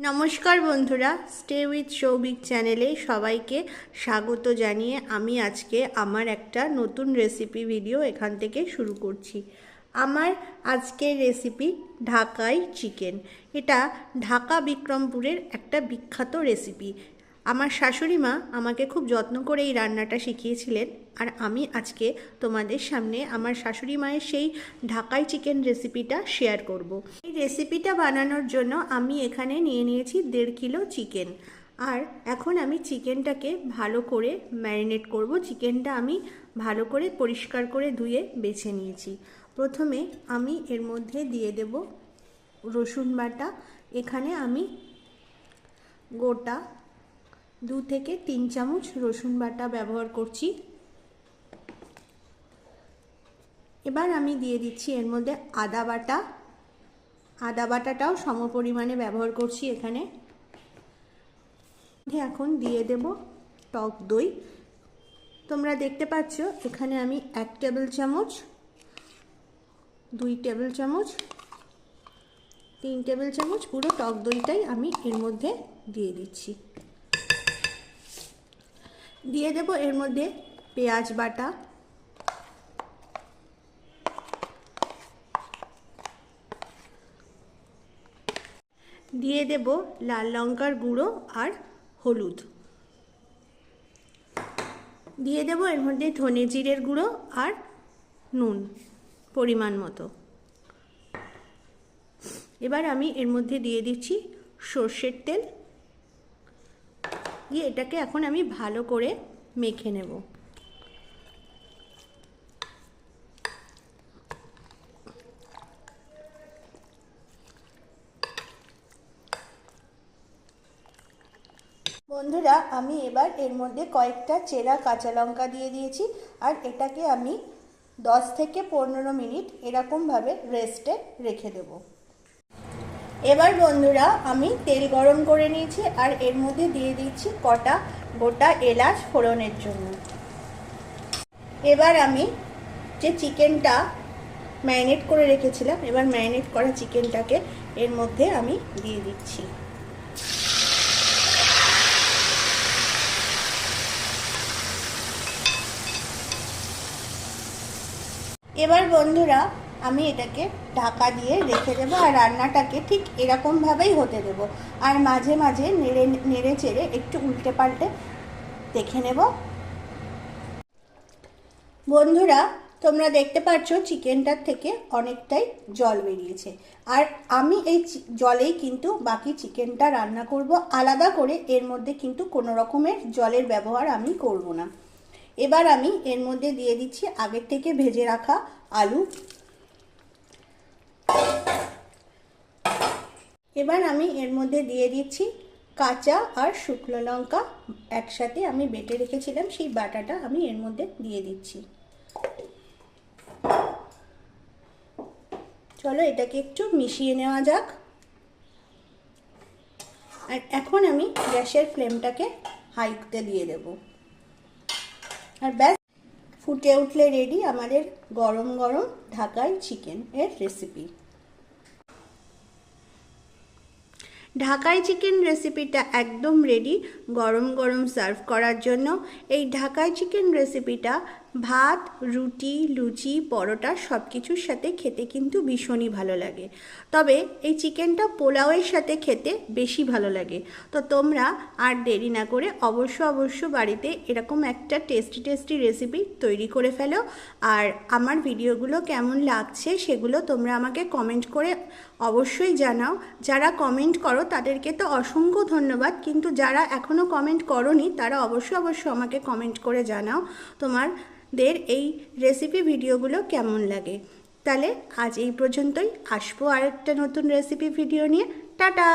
নমস্কার বন্ধুরা stay with Souvik চ্যানেলে সবাইকে স্বাগত জানিয়ে আমি আজকে আমার একটা নতুন রেসিপি ভিডিও এখান থেকে শুরু করছি। আমার আজকের রেসিপি ঢাকাই চিকেন এটা ঢাকা বিক্রমপুরের একটা বিখ্যাত রেসিপি আমার শাশুড়ি মা আমাকে খুব যত্ন করে এই রান্নাটা শিখিয়েছিলেন আর আমি আজকে তোমাদের সামনে আমার শাশুড়ি মায়ের সেই ঢাকাই চিকেন রেসিপিটা শেয়ার করব। এই রেসিপিটা বানানোর জন্য আমি এখানে নিয়ে নিয়েছি দেড় কিলো চিকেন। আর এখন আমি চিকেনটাকে ভালো করে ম্যারিনেট করব। চিকেনটা আমি ভালো করে পরিষ্কার করে ধুয়ে বেছে নিয়েছি। প্রথমে আমি এর মধ্যে দিয়ে দেব রসুন বাটা। এখানে আমি গোটা দু থেকে তিন চামচ রসুন বাটা ব্যবহার করছি। এবার আমি দিয়ে দিচ্ছি এর মধ্যে আদা বাটা। আদা বাটাটাও সম পরিমাণে ব্যবহার করছি এখানে। এখন দিয়ে দেব টক দই। তোমরা দেখতে পাচ্ছ, এখানে আমি এক টেবিল চামচ, দুই টেবিল চামচ, তিন টেবিল চামচ পুরো টক দইটাই আমি এর মধ্যে দিয়ে দিচ্ছি। দিয়ে দেব এর মধ্যে পেঁয়াজ বাটা। দিয়ে দেব লাল লঙ্কার গুঁড়ো আর হলুদ। দিয়ে দেব এর মধ্যে ধনে জিরের গুঁড়ো আর নুন পরিমাণ মতো। এবার আমি এর মধ্যে দিয়ে দিচ্ছি সর্ষের তেল দিয়ে এটাকে এখন আমি ভালো করে মেখে নেব। বন্ধুরা, আমি এবার এর মধ্যে কয়েকটা চেরা কাঁচা লঙ্কা দিয়ে দিয়েছি আর এটাকে আমি দশ থেকে পনেরো মিনিট এরকমভাবে রেস্টে রেখে দেব। এবার বন্ধুরা, আমি তেল গরম করে নিয়েছি আর এর মধ্যে দিয়ে দিচ্ছি কটা গোটা এলাচ ফোড়নের জন্য। এবার আমি যে চিকেনটা ম্যারিনেট করে রেখেছিলাম, এবার ম্যারিনেট করা চিকেনটাকে এর মধ্যে আমি দিয়ে দিচ্ছি। এবার বন্ধুরা আমি এটাকে ঢাকা দিয়ে রেখে দেবো আর রান্নাটাকে ঠিক এরকমভাবেই হতে দেবো। আর মাঝে মাঝে নেড়ে নেড়ে চেড়ে একটু উল্টে পাল্টে দেখে নেব। বন্ধুরা, তোমরা দেখতে পাচ্ছ চিকেনটার থেকে অনেকটাই জল বেরিয়েছে। আর আমি এই জলেই কিন্তু বাকি চিকেনটা রান্না করব। আলাদা করে এর মধ্যে কিন্তু কোনো রকমের জলের ব্যবহার আমি করব না। এবার আমি এর মধ্যে দিয়ে দিচ্ছি আগের থেকে ভেজে রাখা আলু এবার আমি এর মধ্যে দিয়ে দিচ্ছি কাঁচা আর শুকনো লঙ্কা। একসাথে আমি বেটে রেখেছিলাম, সেই বাটাটা আমি এর মধ্যে দিয়ে দিচ্ছি। চলো এটাকে একটু মিশিয়ে নেওয়া যাক। আর এখন আমি গ্যাসের ফ্লেমটাকে হাইতে দিয়ে দেব। আর ব্যাস, ফুটে উঠলে রেডি আমাদের গরম গরম ঢাকাই চিকেন এর রেসিপি ঢাকাই চিকেন রেসিপিটা একদম রেডি গরম গরম সার্ভ করার জন্য। এই ঢাকাই চিকেন রেসিপিটা ভাত, রুটি, লুচি, পরোটা সব কিছুর সাথে খেতে কিন্তু ভীষণই ভালো লাগে। তবে এই চিকেনটা পোলাওয়ের সাথে খেতে বেশি ভালো লাগে। তো তোমরা আর দেরি না করে অবশ্য অবশ্য বাড়িতে এরকম একটা টেস্টি টেস্টি রেসিপি তৈরি করে ফেলো। আর আমার ভিডিওগুলো কেমন লাগছে সেগুলো তোমরা আমাকে কমেন্ট করে অবশ্যই জানাও। যারা কমেন্ট করো তাদেরকে তো অসংখ্য ধন্যবাদ। কিন্তু যারা এখনও কমেন্ট করনি তারা অবশ্যই অবশ্যই আমাকে কমেন্ট করে জানাও। তোমার দের এই রেসিপি ভিডিওগুলো কেমন লাগে? তাহলে আজ এই পর্যন্তই। আসব আরেকটা নতুন রেসিপি ভিডিও নিয়ে। টাটা!